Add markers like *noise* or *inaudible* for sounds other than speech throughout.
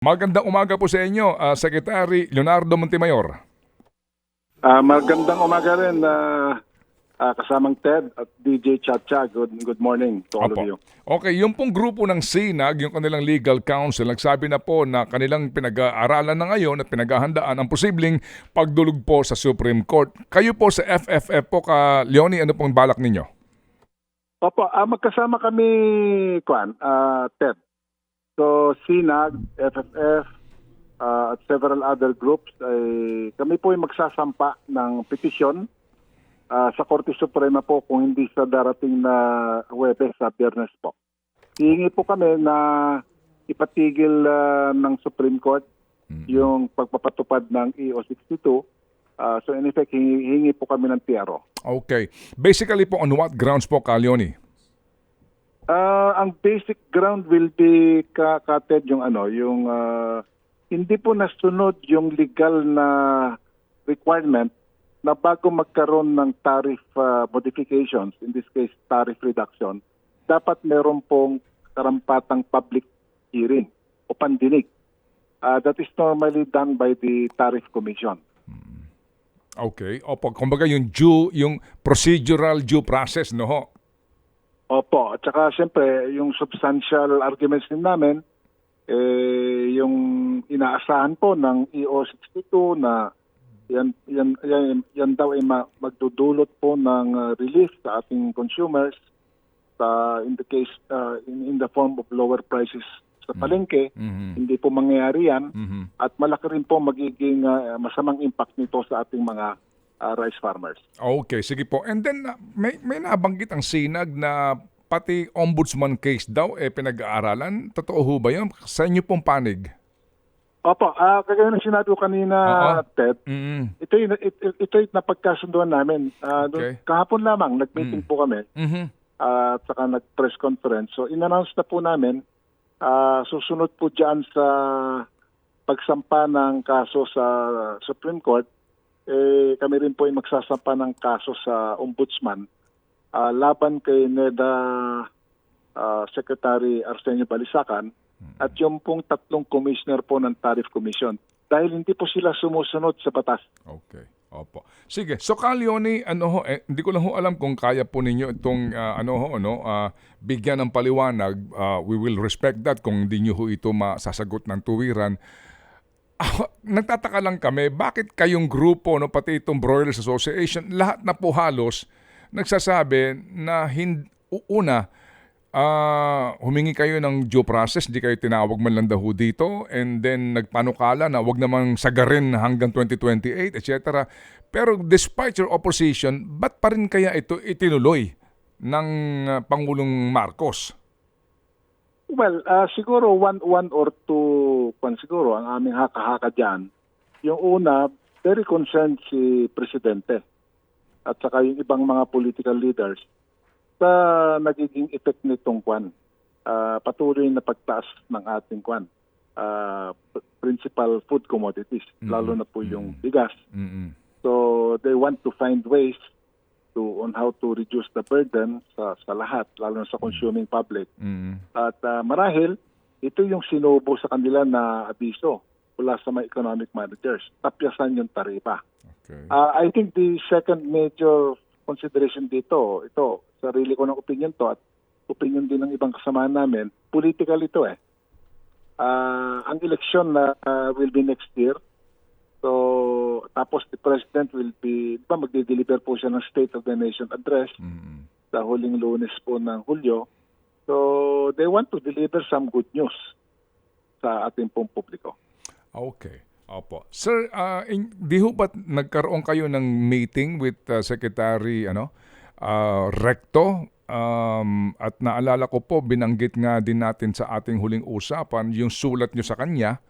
Magandang umaga po sa inyo, ah, Secretary Leonardo Montemayor. Ah, magandang umaga rin ah, ah, kasamang Ted at DJ Chacha. Good good morning to all of you. Okay, yung pong grupo ng SINAG, yung kanilang legal counsel, nagsabi na po na kanilang pinag-aaralan na ngayon at pinaghahandaan ang posibleng pagdulog po sa Supreme Court. Kayo po sa FFF po, ka Leonie, ano pong balak ninyo? Opo, ah, magkasama kami Kwan, ah, Ted. So SINAG, FFF ah, at several other groups ay kami po ay magsasampa ng petisyon ah, sa Korte Suprema po kung hindi sa darating na Huwebes sa Biyernes po. Hihingi po kami na ipatigil ah, ng Supreme Court yung pagpapatupad ng EO 62. Ah, so in effect, hingi, hingi po kami ng TRO. Okay. Basically po, on what grounds po, ka Ah, ang basic ground will be kakated yung ano, yung ah, hindi po nasunod yung legal na requirement na bago magkaroon ng tariff ah, modifications, in this case tariff reduction, dapat meron pong karampatang public hearing o pandinig. Ah, that is normally done by the Tariff Commission. Okay. Opo, kumbaga yung due, yung procedural due process, no ho? Opo, at saka siyempre yung substantial arguments din namin eh yung inaasahan po ng EO 62 na yan yan yan, yan daw ay ma- magdudulot po ng uh, relief sa ating consumers sa in the case uh, in, in the form of lower prices sa palengke Mhm. hindi po mangyayari yan Mhm. at malaki rin po magiging uh, masamang impact nito sa ating mga uh, rice farmers. Okay, sige po. And then, uh, may, may nabanggit ang sinag na pati ombudsman case daw eh pinag-aaralan. Totoo ho ba yun? Sa inyo pong panig? Opo, ah kagaya ng sinabi ko kanina, Oo. Ted, Mm. ito yung, ito, ito yung napagkasunduan namin. Doon- Okay. Kahapon lamang, nag-meeting po kami Mhm. ah, at saka nag-press conference. So, in-announce na po namin, ah, susunod po dyan sa pagsampa ng kaso sa Supreme Court, eh, kami rin po ay magsasampa ng kaso sa Ombudsman ah, laban kay NEDA ah, Secretary Arsenio Balisacan at yung pong tatlong commissioner po ng Tariff Commission dahil hindi po sila sumusunod sa batas. Okay. Opo. Sige. So, Leonie, ano ho, eh, hindi ko lang ho alam kung kaya po ninyo itong, ah, ano ho, ano, ah, bigyan ng paliwanag. Ah, we will respect that kung hindi nyo ho ito masasagot ng tuwiran. *laughs* Nagtataka lang kami, bakit kayong grupo, no, pati itong Broilers Association, lahat na po halos nagsasabi na hin, una, ah, humingi kayo ng due process, di kayo tinawag man lang daw ho dito, and then nagpanukala na wag namang sagarin hanggang 2028, etc. Pero despite your opposition, ba't pa rin kaya ito itinuloy ng ah, Pangulong Marcos? Well, ah, siguro one one or two kwan siguro ang aming haka-haka diyan. Yung una, very concerned si presidente at saka yung ibang mga political leaders sa nagiging effect nitong kwan. Ah, patuloy na pagtaas ng ating kwan. p- principal food commodities, lalo na po yung bigas. Mm-mm. So they want to find ways to on how to reduce the burden sa sa lahat, lalo na sa consuming public. Mm-mm. At ah, marahil, ito yung sinubo sa kanila na abiso mula sa mga economic managers. Tapyasan yung taripa. Okay. Ah, I think the second major consideration dito, ito, sarili ko ng opinion to at opinion din ng ibang kasamahan namin, political ito eh. Ah, ang election na ah, will be next year. So, tapos the president will be, di ba magde-deliver po siya ng State of the Nation address Mm-mm. sa huling lunes po ng Hulyo. So, they want to deliver some good news sa ating pong publiko. Okay. Opo. Sir, ah, in- di ho ba't nagkaroon kayo ng meeting with ah, Secretary ano, ah, Recto? Um, at naalala ko po, binanggit nga din natin sa ating huling usapan yung sulat nyo sa kanya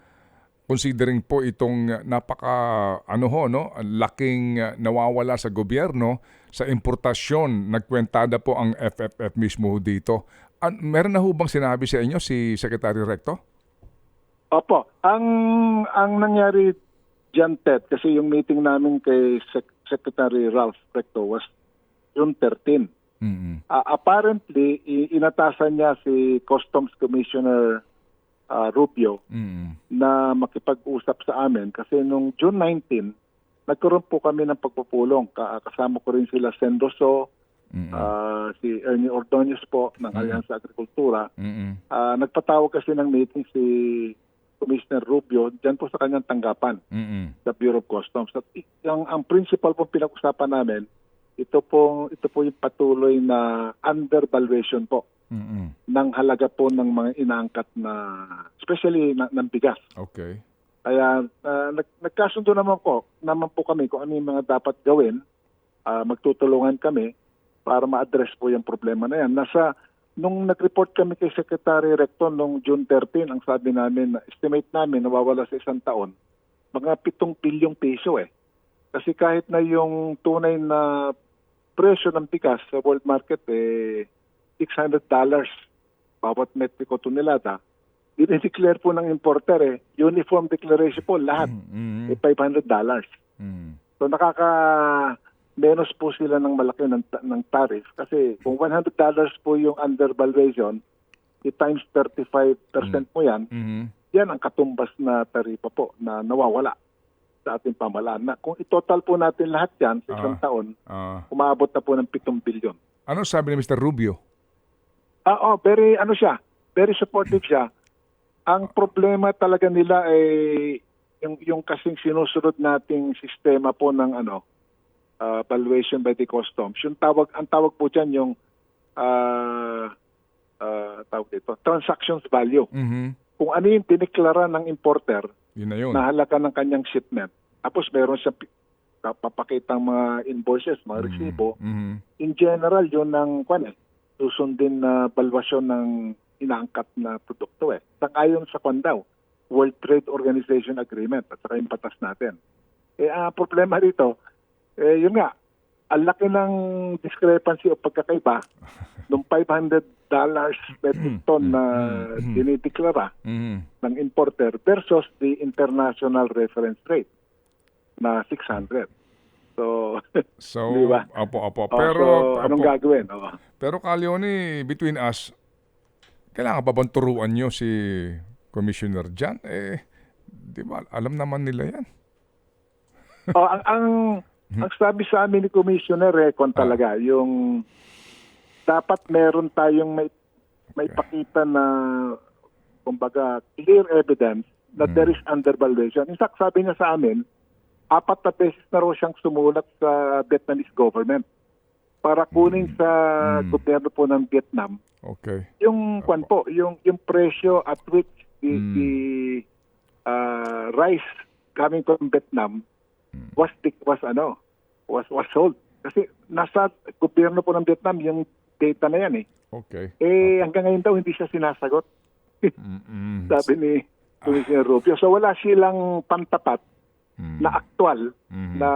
considering po itong napaka ano ho no laking nawawala sa gobyerno sa importasyon nagkwentada po ang FFF mismo dito An- meron na ho bang sinabi sa inyo si Secretary Recto? Opo, ang ang nangyari dyan, Ted, kasi yung meeting namin kay Sec- Secretary Ralph Recto was June 13. Mm-mm. Ah, apparently, inatasan niya si Customs Commissioner ah, Rubio Mm. na makipag-usap sa amin kasi nung June 19, nagkaroon po kami ng pagpupulong. Ka- kasama ko rin sila Sendoso, Mm. ah, si Ernie Ordonez po ng Alyansa Agrikultura. Mm. Ah, nagpatawag kasi ng meeting si Commissioner Rubio dyan po sa kanyang tanggapan Mm. sa Bureau of Customs. At ang, ang principal po pinag-usapan namin, ito po, ito po yung patuloy na undervaluation po Mm. ng halaga po ng mga inaangkat na, especially na, ng bigas. Okay. Kaya ah, nag, nagkasundo naman po, naman po kami kung ano yung mga dapat gawin. Ah, magtutulungan kami para ma-address po yung problema na yan. Nasa, nung nag-report kami kay Secretary Recton nung June 13, ang sabi namin, na estimate namin nawawala sa isang taon, mga 7 bilyong piso eh. Kasi kahit na yung tunay na presyo ng bigas sa world market eh $600 bawat metriko tonelada, dinideclare po ng importer eh, uniform declaration po lahat Mm. eh $500. Mm. So nakaka menos po sila ng malaki ng, ng tariff kasi kung $100 po yung undervaluation, i-times 35% mo yan, Mm. yan ang katumbas na taripa po na nawawala sa ating pamahalaan. Na kung itotal po natin lahat yan sa isang Ah. taon, Ah. umabot na po ng 7 bilyon. ano sabi ni Mr. Rubio? Ah, oh, very ano siya, very supportive siya. Ang problema talaga nila ay yung yung kasing sinusunod nating sistema po ng ano ah, valuation by the customs. Yung tawag ang tawag po diyan yung ah ah, tawag dito, transactions value. Mhm. Kung ano yung diniklara ng importer Yun na yun. na halaga ng kanyang shipment. Tapos meron siya papakitang mga invoices, mga resibo. Mhm. In general, yun ang kwan eh, susundin na balwasyon ng inaangkat na produkto eh. Sangayon sa kwan daw, World Trade Organization Agreement at saka yung batas natin. Eh, ang problema rito, eh, yun nga, ang laki ng discrepancy o pagkakaiba *laughs* nung $500 metric ton na dinideklara Mhm. ng importer versus the international reference rate na 600. So, So, *laughs* Di ba? opo, opo. oh, Pero, so anong opo. gagawin? Oh. Pero Leone, between us, kailangan pa bang turuan nyo si Commissioner Jan? Eh, di ba, alam naman nila yan. *laughs* oh, ang, ang, ang sabi sa amin ni Commissioner Recon Ah. talaga, yung dapat meron tayong may, may pakita na kumbaga clear evidence na Hmm. there is undervaluation. In fact, sabi niya sa amin, apat na beses na raw siyang sumulat sa Vietnamese government para kunin sa Hmm. gobyerno po ng Vietnam Okay. yung kwan po, yung yung presyo at which the, Mm. the uh, rice coming from Vietnam Hmm. was was ano, was was sold. Kasi nasa gobyerno po ng Vietnam yung data na yan eh. Okay. Eh hanggang ngayon daw hindi siya sinasagot. *laughs* Sabi ni Commissioner Rubio. So wala silang pantapat Mm. na aktual Mhm. na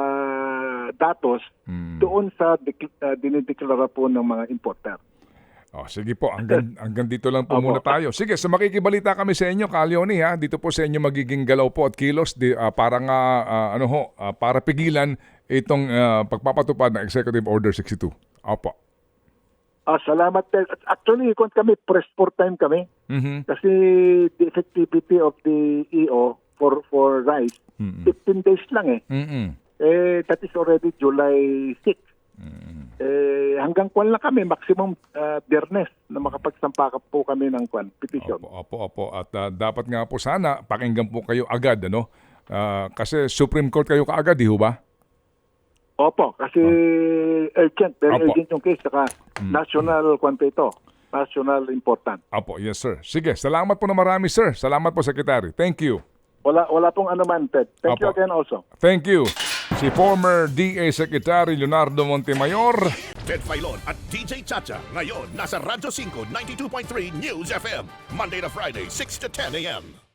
datos Mm. doon sa dik- uh, dinideklara po ng mga importer. Oh, sige po, hanggang, *laughs* hanggang dito lang po Opo. muna tayo. Sige, so makikibalita kami sa inyo, Leone, ha. Dito po sa inyo magiging galaw po at kilos di, ah, para nga, ah, ano ho, ah, para pigilan itong ah, pagpapatupad ng Executive Order 62. Opo. Ah, salamat. Actually, kung kami, press for time kami. Mhm. Kasi the effectivity of the EO for for rice, Mm-mm. 15 days lang eh. Mm-mm. Eh, that is already July 6. Mm-mm. Eh, hanggang kwan lang kami, maximum uh, biyernes na makapagsampa po kami ng kwan, petition. Opo, opo, opo. At ah, dapat nga po sana pakinggan po kayo agad, ano? Ah, kasi Supreme Court kayo kaagad, di ho ba? Opo, kasi urgent, very Opo. urgent yung case. Saka national kwan po ito, national important. Opo, yes sir. Sige, salamat po na marami sir. Salamat po, Secretary. Thank you. Wala wala pong anuman, Ted. Thank you Opo. again also. Thank you. Si former DA Secretary Leonardo Montemayor. Ted Filon at DJ Chacha. Ngayon, nasa Radyo 5, 92.3 News FM. Monday to Friday, 6 to 10 a.m.